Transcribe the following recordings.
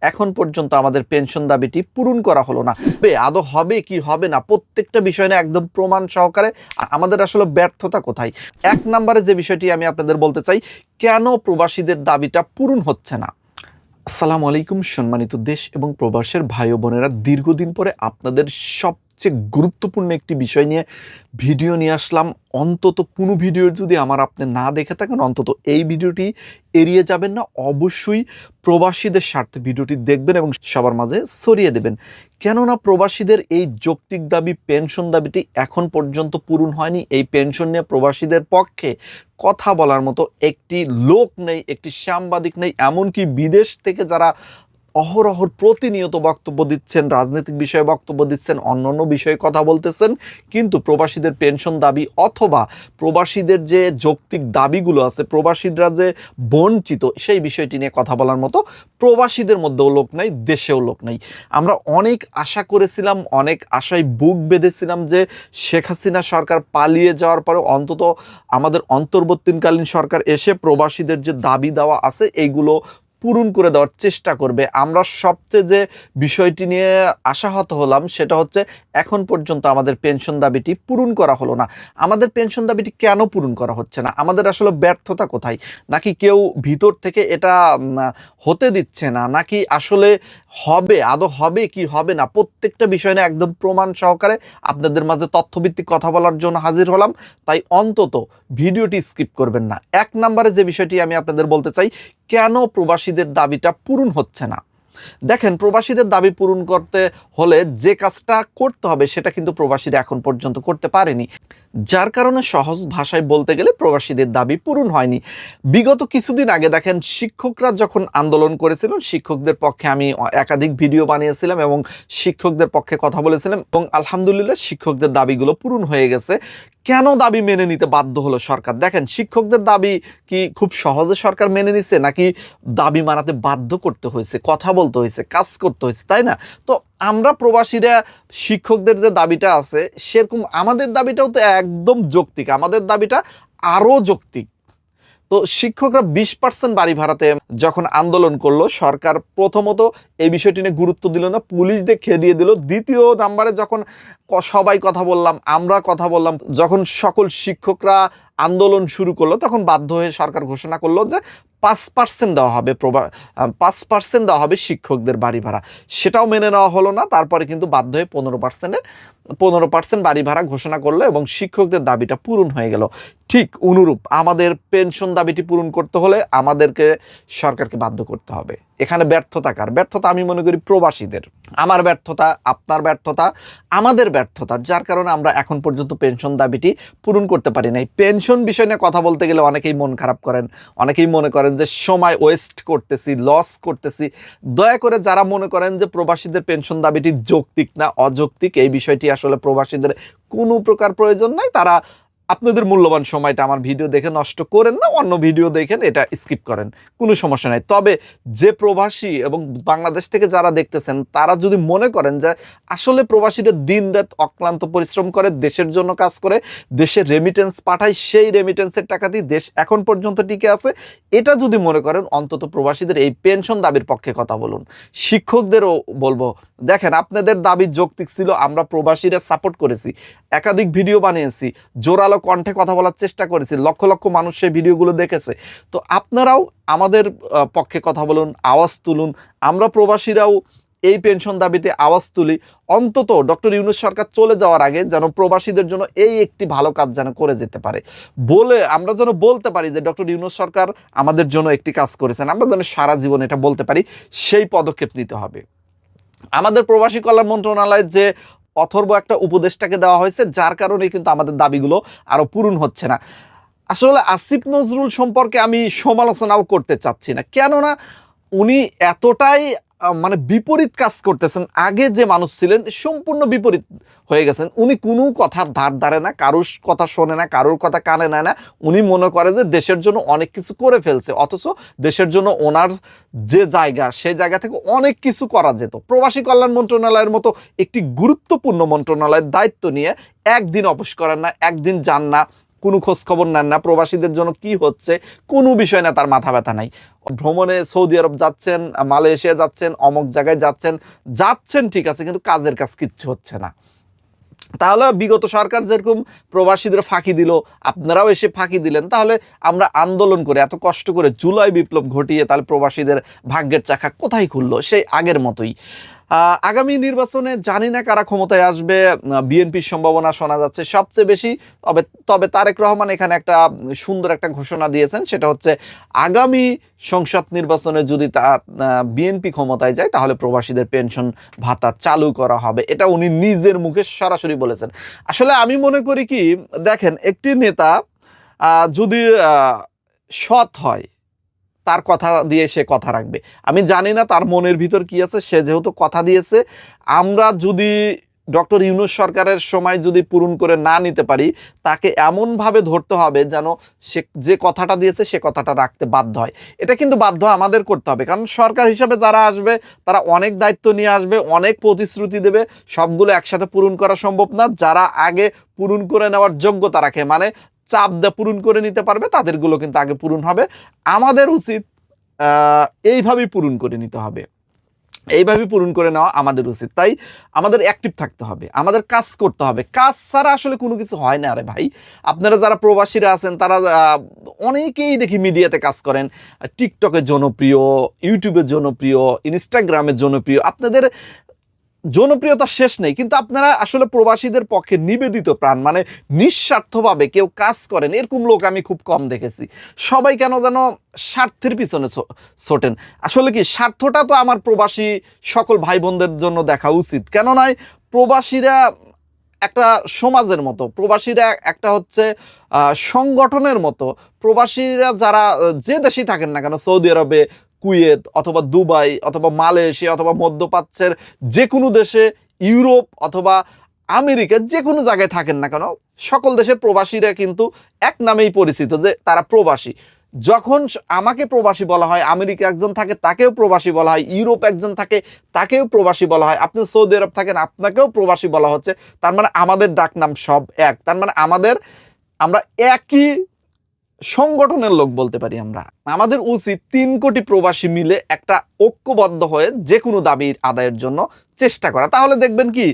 এখন পর্যন্ত আমাদের পেনশন দাবিটি পূরণ করা হলো না। বে, আদৌ হবে কি হবে না? প্রত্যেকটা বিষয় না একদম প্রমাণ সহকারে। আমাদের আসলে ব্যর্থতা কোথায়? এক নম্বরে যে বিষয়টি আমি আপনাদের বলতে চাই, কেন প্রবাসীদের দাবিটা পূরণ হচ্ছে না? আসসালামু আলাইকুম, সম্মানিত দেশ এবং প্রবাসের ভাই বোনেরা, দীর্ঘদিন পরে আপনাদের সবচেয়ে গুরুত্বপূর্ণ একটি বিষয় নিয়ে ভিডিও নিয়ে আসলাম। অন্তত কোনো ভিডিও যদি আমার আপনি না দেখে থাকেন, অন্তত এই ভিডিওটি এড়িয়ে যাবেন না। অবশ্যই প্রবাসীদের স্বার্থে ভিডিওটি দেখবেন এবং সবার মাঝে ছড়িয়ে দেবেন। কেননা প্রবাসীদের এই যৌক্তিক দাবি, পেনশন দাবিটি এখন পর্যন্ত পূরণ হয়নি। এই পেনশন নিয়ে প্রবাসীদের পক্ষে কথা বলার মতো একটি লোক নেই, একটি সাংবাদিক নেই, এমনকি বিদেশ থেকে যারা অহরহর প্রতিনিয়ত বক্তব্য দিচ্ছেন, রাজনৈতিক বিষয়ে বক্তব্য দিচ্ছেন অন্য অন্য বিষয়ে কথা বলতেছেন। কিন্তু প্রবাসীদের পেনশন দাবি অথবা প্রবাসীদের যে যৌক্তিক দাবিগুলো আছে, প্রবাসীরা যে বঞ্চিত, সেই বিষয়টি নিয়ে কথা বলার মতো প্রবাসীদের মধ্যেও লোক নেই, দেশেও লোক নেই। আমরা অনেক আশা করেছিলাম, অনেক আশায় বুক বেঁধেছিলাম যে শেখ হাসিনা সরকার পালিয়ে যাওয়ার পরে অন্তত আমাদের অন্তর্বর্তীকালীন সরকার এসে প্রবাসীদের যে দাবি দেওয়া আছে, এইগুলো পূরণ করে দেওয়ার চেষ্টা করবে। আমরা সবচেয়ে যে বিষয়টি নিয়ে আশাহত হলাম সেটা হচ্ছে এখন পর্যন্ত আমাদের পেনশন দাবিটি পূরণ করা হলো না। আমাদের পেনশন দাবিটি কেন পূরণ করা হচ্ছে না? আমাদের আসলে ব্যর্থতা কোথায়? নাকি কেউ ভিতর থেকে এটা হতে দিচ্ছে না? নাকি আসলে হবে, আদৌ হবে, কি হবে না? প্রত্যেকটা বিষয় নিয়ে একদম প্রমাণ সহকারে আপনাদের মাঝে তথ্যভিত্তিক কথা বলার জন্য হাজির হলাম। তাই অন্তত ভিডিওটি স্কিপ করবেন না। এক নম্বরে যে বিষয়টি আমি আপনাদের বলতে চাই, কেন প্রবাসীদের দাবিটা পূরণ হচ্ছে না? দেখেন, প্রবাসীদের দাবি পূরণ করতে হলে যে কাজটা করতে হবে সেটা কিন্তু প্রবাসীরা এখন পর্যন্ত করতে পারেনি। যার কারণে সহজ ভাষায় বলতে গেলে প্রবাসীদের দাবি পূরণ হয়নি। বিগত কিছুদিন আগে দেখেন, শিক্ষকরা যখন আন্দোলন করেছিলেন, শিক্ষকদের পক্ষে আমি একাধিক ভিডিও বানিয়েছিলাম এবং শিক্ষকদের পক্ষে কথা বলেছিলাম এবং আলহামদুলিল্লাহ শিক্ষকদের দাবিগুলো পূরণ হয়ে গেছে। কেন দাবি মেনে নিতে বাধ্য হলো সরকার? দেখেন, শিক্ষকদের দাবি কি খুব সহজে সরকার মেনে নিছে, নাকি দাবি মানাতে বাধ্য করতে হয়েছে, কথা বলতে হয়েছে, কাজ করতে হয়েছে, তাই না? তো আমরা প্রবাসীরা, শিক্ষকদের যে দাবিটা আছে, সেরকম আমাদের দাবিটাও তো একদম যৌক্তিক। আমাদের দাবিটা আরও যৌক্তিক। তো শিক্ষকরা বিশ পার্সেন্ট বাড়ি ভাড়াতে যখন আন্দোলন করল, সরকার প্রথমত এই বিষয়টি নিয়ে গুরুত্ব দিল না, পুলিশ দিয়ে খেদিয়ে দিল। দ্বিতীয় নাম্বারে যখন সবাই কথা বললাম, আমরা কথা বললাম, যখন সকল শিক্ষকরা আন্দোলন শুরু করল, তখন বাধ্য হয়ে সরকার ঘোষণা করল যে পাঁচ পার্সেন্ট দেওয়া হবে প্রবা পাঁচ পার্সেন্ট দেওয়া হবে শিক্ষকদের বাড়ি ভাড়া। সেটাও মেনে নেওয়া হলো না, তারপরে কিন্তু বাধ্য হয়ে পনেরো পার্সেন্টে পনেরো পার্সেন্ট বাড়ি ভাড়া ঘোষণা করল এবং শিক্ষকদের দাবিটা পূরণ হয়ে গেল। ঠিক অনুরূপ আমাদের পেনশন দাবিটি পূরণ করতে হলে আমাদেরকে সরকারকে বাধ্য করতে হবে। এখানে ব্যর্থতা কার? ব্যর্থতা আমি মনে করি প্রবাসীদের। আমার ব্যর্থতা, আপনার ব্যর্থতা, আমাদের ব্যর্থতা, যার কারণে আমরা এখন পর্যন্ত পেনশন দাবিটি পূরণ করতে পারি নাই। পেনশন বিষয় নিয়ে কথা বলতে গেলে অনেকেই মন খারাপ করেন, অনেকেই মনে করেন যে সময় ওয়েস্ট করতেছি লস করতেছি। দয়া করে যারা মনে করেন যে প্রবাসীদের পেনশন দাবিটি যৌক্তিক না অযৌক্তিক, এই বিষয়টি আসলে প্রবাসীদের কোনো প্রকার প্রয়োজন নাই। তারা আপনাদের মূল্যবান সময়টা আমার ভিডিও দেখে নষ্ট করেন না, অন্য ভিডিও দেখেন, এটা স্কিপ করেন, কোনো সমস্যা নাই। তবে যে প্রবাসী এবং বাংলাদেশ থেকে যারা দেখতেছেন, তারা যদি মনে করেন যে আসলে প্রবাসীরা দিন রাত অক্লান্ত পরিশ্রম করে, দেশের জন্য কাজ করে দেশের রেমিটেন্স পাঠায়, সেই রেমিটেন্সের টাকা দিয়ে দেশ এখন পর্যন্ত টিকে আছে, এটা যদি মনে করেন, অন্তত প্রবাসীদের এই পেনশন দাবির পক্ষে কথা বলুন। শিক্ষকদেরও বলব, দেখেন, আপনাদের দাবি যৌক্তিক ছিল, আমরা প্রবাসীরা সাপোর্ট করেছি, একাধিক ভিডিও বানিয়েছি, জোরালো কণ্ঠে কথা বলার চেষ্টা করেছি, লক্ষ লক্ষ মানুষ সেই ভিডিওগুলো দেখেছে। তো আপনারাও আমাদের পক্ষে কথা বলুন, আওয়াজ তুলুন। আমরা প্রবাসীরাও এই পেনশন দাবিতে আওয়াজ তুলি। অন্তত ডক্টর ইউনুস সরকার চলে যাওয়ার আগে যেন প্রবাসীদের জন্য এই একটি ভালো কাজ যেন করে যেতে পারে। বলে, আমরা যেন বলতে পারি যে ডক্টর ইউনুস সরকার আমাদের জন্য একটি কাজ করেছেন। আমরা যেন সারা জীবন এটা বলতে পারি, সেই পদক্ষেপ নিতে হবে। আমাদের প্রবাসী কল্যাণ মন্ত্রণালয়ের যে অথর্ব একটা উপদেশটাকে দেওয়া হয়েছে, যার কারণে কিন্তু আমাদের দাবিগুলো আরও পূরণ হচ্ছে না। আসলে আসিফ নজরুল সম্পর্কে আমি সমালোচনাও করতে চাচ্ছি না। কেননা উনি এতটাই মানে বিপরীত কাজ করতেছেন। আগে যে মানুষ ছিলেন, সম্পূর্ণ বিপরীত হয়ে গেছেন। উনি কোনো কথা ধার ধারে না, কারুর কথা শোনে না, কারুর কথা কানে নেয় না। উনি মনে করে যে দেশের জন্য অনেক কিছু করে ফেলছে, অথচ দেশের জন্য ওনার যে জায়গা, সেই জায়গা থেকে অনেক কিছু করা যেত। প্রবাসী কল্যাণ মন্ত্রণালয়ের মতো একটি গুরুত্বপূর্ণ মন্ত্রণালয়ের দায়িত্ব নিয়ে একদিন অপোস করেন না, একদিন যান না কোনো খোঁজ খবর নেন না। প্রবাসীদের জন্য কি হচ্ছে কোনো বিষয় না, তার মাথা ব্যথা নাই। ভ্রমণে সৌদি আরব যাচ্ছেন, মালয়েশিয়া যাচ্ছেন, অমুক জায়গায় যাচ্ছেন যাচ্ছেন ঠিক আছে, কিন্তু কাজের কাজ কিচ্ছু হচ্ছে না। তাহলে বিগত সরকার যেরকম প্রবাসীদের ফাঁকি দিল, আপনারাও এসে ফাঁকি দিলেন, তাহলে আমরা আন্দোলন করে এত কষ্ট করে জুলাই বিপ্লব ঘটিয়ে তাহলে প্রবাসীদের ভাগ্যের চাকা কোথায় খুললো? সেই আগের মতোই। আগামী নির্বাচনে জানি না কারা ক্ষমতায় আসবে বিএনপির সম্ভাবনা শোনা যাচ্ছে সবচেয়ে বেশি, তবে তবে তারেক রহমান এখানে একটা সুন্দর একটা ঘোষণা দিয়েছেন, সেটা হচ্ছে আগামী সংসদ নির্বাচনে যদি তা বিএনপি ক্ষমতায় যায়, তাহলে প্রবাসীদের পেনশন ভাতা চালু করা হবে। এটা উনি নিজের মুখে সরাসরি বলেছেন। আসলে আমি মনে করি কি, দেখেন, একটি নেতা যদি সৎ হয় তার কথা দিয়ে সে কথা রাখবে। আমি জানি না তার মনের ভিতর কি আছে, সে যেহেতু কথা দিয়েছে। আমরা যদি ডক্টর ইউনুস সরকারের সময় যদি পূরণ করে না নিতে পারি, তাকে এমনভাবে ধরতে হবে যেন সে যে কথাটা দিয়েছে, সে কথাটা রাখতে বাধ্য হয়। এটা কিন্তু বাধ্য আমাদের করতে হবে। কারণ সরকার হিসাবে যারা আসবে, তারা অনেক দায়িত্ব নিয়ে আসবে, অনেক প্রতিশ্রুতি দেবে। সবগুলো একসাথে পূরণ করা সম্ভব না। যারা আগে পূরণ করে নেওয়ার যোগ্যতা রাখে মানে চাপ দিয়ে পূরণ করে নিতে পারবে, তাদেরগুলো কিন্তু আগে পূরণ হবে। আমাদের উচিত এইভাবেই পূরণ করে নিতে হবে। এইভাবে পূরণ করে নেওয়া আমাদের উচিত। তাই আমাদের অ্যাক্টিভ থাকতে হবে, আমাদের কাজ করতে হবে। কাজ ছাড়া আসলে কোনো কিছু হয় না আরে ভাই। আপনারা যারা প্রবাসীরা আছেন, তারা অনেকেই দেখি মিডিয়াতে কাজ করেন। টিকটকের জনপ্রিয় ইউটিউবের জনপ্রিয় ইনস্টাগ্রামের জনপ্রিয়। আপনাদের জনপ্রিয়তা শেষ নেই, কিন্তু আপনারা আসলে প্রবাসীদের পক্ষে নিবেদিত প্রাণ মানে নিঃস্বার্থভাবে কেউ কাজ করেন, এরকম লোক আমি খুব কম দেখেছি। সবাই কেন যেন স্বার্থের পিছনে ছোটেন। আসলে কি, স্বার্থটা তো আমার প্রবাসী সকল ভাই বোনদের জন্য দেখা উচিত। কেন নয় প্রবাসীরা একটা সমাজের মতো, প্রবাসীরা একটা হচ্ছে সংগঠনের মতো। প্রবাসীরা যারা যে দেশেই থাকেন না কেন, সৌদি আরবে, কুয়েত অথবা দুবাই অথবা মালয়েশিয়া অথবা মধ্যপ্রাচ্যের যে কোনো দেশে, ইউরোপ অথবা আমেরিকা যে কোনো জায়গায় থাকেন না কেন, সকল দেশের প্রবাসীরা কিন্তু এক নামেই পরিচিত যে তারা প্রবাসী। যখন আমাকে প্রবাসী বলা হয়, আমেরিকা একজন থাকে, তাকেও প্রবাসী বলা হয়, ইউরোপ একজন থাকে, তাকেও প্রবাসী বলা হয়, আপনি সৌদি আরব থাকেন, আপনাকেও প্রবাসী বলা হচ্ছে, তার মানে আমাদের ডাকনাম সব এক, তার মানে আমাদের, আমরা একই সংগঠনের লোক বলতে পারি আমরা। আমাদের উচিত তিন কোটি প্রবাসী মিলে একটা ঐক্যবদ্ধ হয়ে যে কোনো দাবির আদায়ের জন্য চেষ্টা করা। তাহলে দেখবেন কি,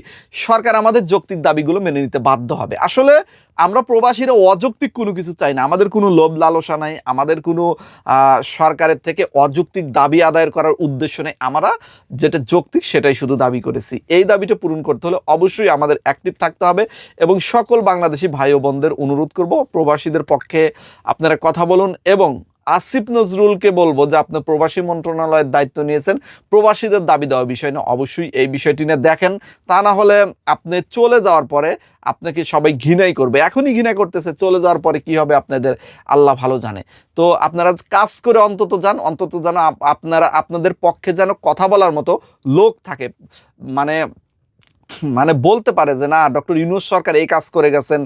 সরকার আমাদের যৌক্তিক দাবিগুলো মেনে নিতে বাধ্য হবে। আসলে আমরা প্রবাসীরা অযৌক্তিক কোনো কিছু চাই না। আমাদের কোনো লোভ লালসা নাই। আমাদের কোনো সরকারের থেকে অযৌক্তিক দাবি আদায়ের করার উদ্দেশ্য নেই। আমরা যেটা যৌক্তিক সেটাই শুধু দাবি করেছি। এই দাবিটা পূরণ করতে হলে অবশ্যই আমাদের অ্যাক্টিভ থাকতে হবে এবং সকল বাংলাদেশি ভাই ও বোনদের অনুরোধ করব প্রবাসীদের পক্ষে আপনারা কথা বলুন এবং আসিফ নজরুলকে বলব যে আপনি প্রবাসী মন্ত্রণালয়ের দায়িত্ব নিয়েছেন। প্রবাসীদের দাবি দেওয়া বিষয় না, অবশ্যই এই বিষয়টি নিয়ে দেখেন। তা না হলে আপনি চলে যাওয়ার পরে আপনাকে সবাই ঘৃণাই করবে। এখনই ঘৃণা করতেছে, চলে যাওয়ার পরে কি হবে আপনাদের আল্লাহ ভালো জানে। তো আপনারা কাজ করে অন্তত যান, অন্তত যেন আপনারা, আপনাদের পক্ষে যেন কথা বলার মতো লোক থাকে। মানে মানে বলতে পারে যে, না, ডক্টর ইউনুস সরকার এই কাজ করে গেছেন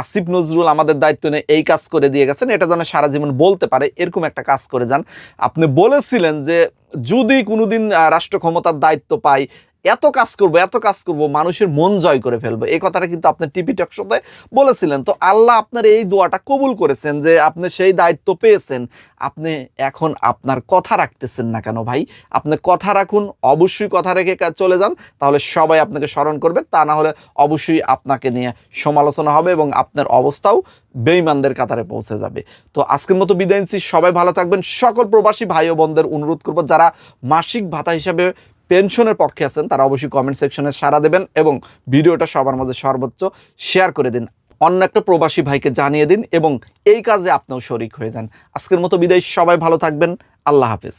আসিফ নজরুল আমাদের দায়িত্ব নিয়ে এই কাজ করে দিয়ে গেছেন, এটা যেন সারা জীবন বলতে পারে, এরকম একটা কাজ করে যান। আপনি বলেছিলেন যে, যদি কোনোদিন রাষ্ট্র ক্ষমতার দায়িত্ব পাই এত কাজ করব, এত কাজ করব, মানুষের মন জয় করে ফেলব। এই কথাটা কিন্তু আপনি টিভি টক শোতে বলেছিলেন। তো আল্লাহ আপনার এই দোয়াটা কবুল করেছেন যে আপনি সেই দায়িত্ব পেয়েছেন। আপনি এখন আপনার কথা রাখতেছেন না কেন ভাই? আপনি কথা রাখুন, অবশ্যই কথা রেখে চলে যান। তাহলে সবাই আপনাকে স্মরণ করবে। তা না হলে অবশ্যই আপনাকে নিয়ে সমালোচনা হবে এবং আপনার অবস্থাও বেইমানদের কাতারে পৌঁছে যাবে। তো আজকের মতো বিদায় নিচ্ছি। সবাই ভালো থাকবেন। সকল প্রবাসী ভাই ও বোনদের অনুরোধ করব, যারা মাসিক ভাতা হিসাবে পেনশনের পক্ষে আছেন, তারা অবশ্যই কমেন্ট সেকশনে সাড়া দেবেন এবং ভিডিওটা সবার মধ্যে সর্বোচ্চ শেয়ার করে দিন। অন্য একটা প্রবাসী ভাইকে জানিয়ে দিন এবং এই কাজে আপনিও শরিক হয়ে যান। আজকের মতো বিদায়, সবাই ভালো থাকবেন, আল্লাহ হাফেজ।